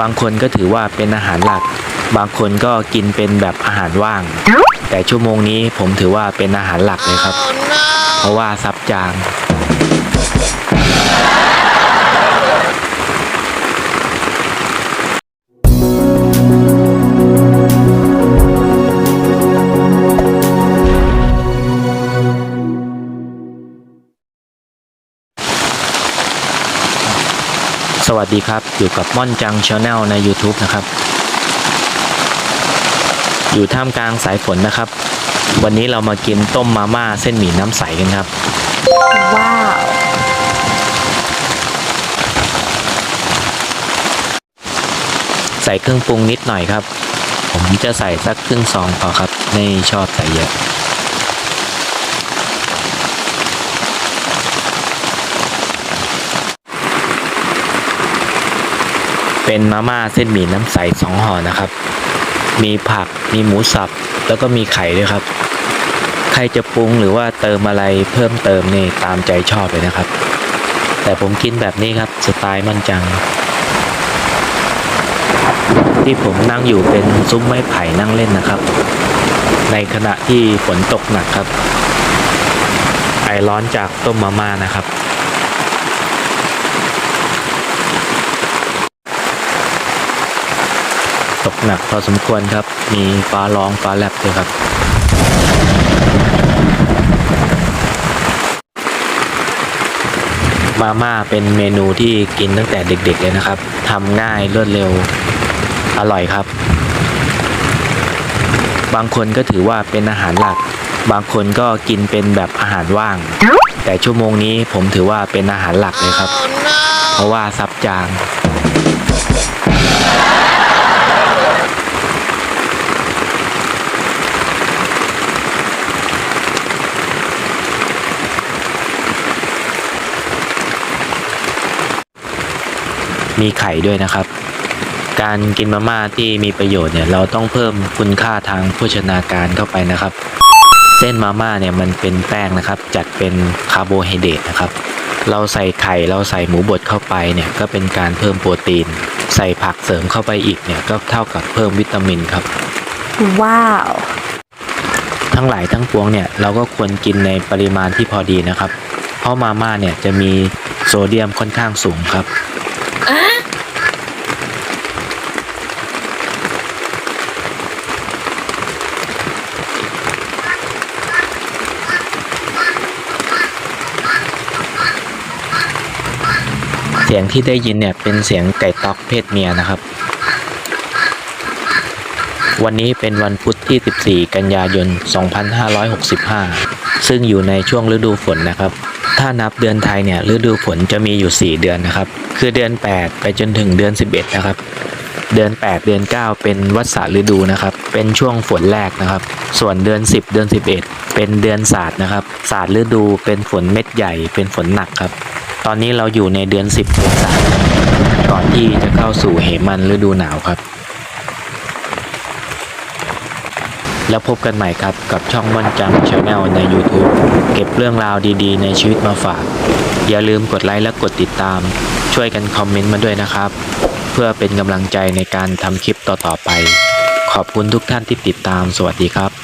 บางคนก็ถือว่าเป็นอาหารหลัก บางคนก็กินเป็นแบบอาหารว่าง แต่ชั่วโมงนี้ผมถือว่าเป็นอาหารหลักเลยครับ เพราะว่าซับจาง สวัสดีครับ อยู่กับม่อนจังชาแนลใน YouTube นะครับ อยู่ท่ามกลางสายฝนนะครับ วันนี้เรามากินต้มมาม่าเส้นหมี่น้ำใสกันครับ ว้าว ใส่เครื่องปรุงนิดหน่อยครับ ผมจะใส่สักครึ่งซองพอครับ ไม่ชอบใส่เยอะ เป็นมาม่าเส้นหมี่น้ำใสสองห่อนะครับ มีผักมีหมูสับ แล้วก็มีไข่ด้วยครับ ใครจะปรุงหรือว่าเติมอะไรเพิ่มเติมนี่ตามใจชอบเลยนะครับ แต่ผมกินแบบนี้ครับสไตล์มั่นจัง ที่ผมนั่งอยู่เป็นซุ้มไม้ไผ่นั่งเล่นนะครับ ในขณะที่ฝนตกหนักครับ ไอร้อนจากต้มมาม่านะครับ กหนักพอสมควรครับ มีฟ้าร้องฟ้าแลบด้วยครับ มาม่าเป็นเมนูที่กินตั้งแต่เด็กๆเลยนะครับทำง่ายรวดเร็วอร่อยครับ บางคนก็ถือว่าเป็นอาหารหลัก บางคนก็กินเป็นแบบอาหารว่าง แต่ชั่วโมงนี้ผมถือว่าเป็นอาหารหลักเลยครับ เพราะว่าซับจาง มีไข่ด้วยนะครับ การกินมาม่าที่มีประโยชน์เนี่ยเราต้องเพิ่มคุณค่าทางโภชนาการเข้าไปนะครับ เส้นมาม่าเนี่ยมันเป็นแป้งนะครับ จัดเป็นคาร์โบไฮเดรตนะครับ เราใส่ไข่เราใส่หมูบดเข้าไปเนี่ยก็เป็นการเพิ่มโปรตีน ใส่ผักเสริมเข้าไปอีกเนี่ยก็เท่ากับเพิ่มวิตามินครับ ว้าว ทั้งหลายทั้งปวงเนี่ยเราก็ควรกินในปริมาณที่พอดีนะครับ เพราะมาม่าเนี่ยจะมีโซเดียมค่อนข้างสูงครับ เสียงที่ได้ยินเนี่ยเป็นเสียงไก่ต๊อกเพศเมียนะครับ วันนี้เป็นวันพุธที่ 14 กันยายน 2565 ซึ่งอยู่ในช่วงฤดูฝนนะครับ ถ้านับเดือนไทยเนี่ยฤดูฝนจะมีอยู่ 4 เดือนนะครับ คือเดือน 8 ไปจนถึงเดือน 11 นะครับ เดือน 8 เดือน 9 เป็นวัฏสฤดูนะครับ เป็นช่วงฝนแรกนะครับ ส่วนเดือน 10 เดือน 11 เป็นเดือนศาสตร์นะครับศาสตร์ฤดูเป็นฝนเม็ดใหญ่ เป็นฝนหนักครับ ตอนนี้เราอยู่ในเดือน 10เดือนศาสตร์ก่อนที่จะเข้าสู่เหมันฤดูหนาวครับ แล้วพบกันใหม่ครับ กับช่องม่อนจังชาแนลใน YouTube เก็บเรื่องราวดีๆ ในชีวิตมาฝาก อย่าลืมกดไลค์และกดติดตาม ช่วยกันคอมเมนต์มาด้วยนะครับ เพื่อเป็นกำลังใจในการทำคลิปต่อๆไป ขอบคุณทุกท่านที่ติดตามสวัสดีครับ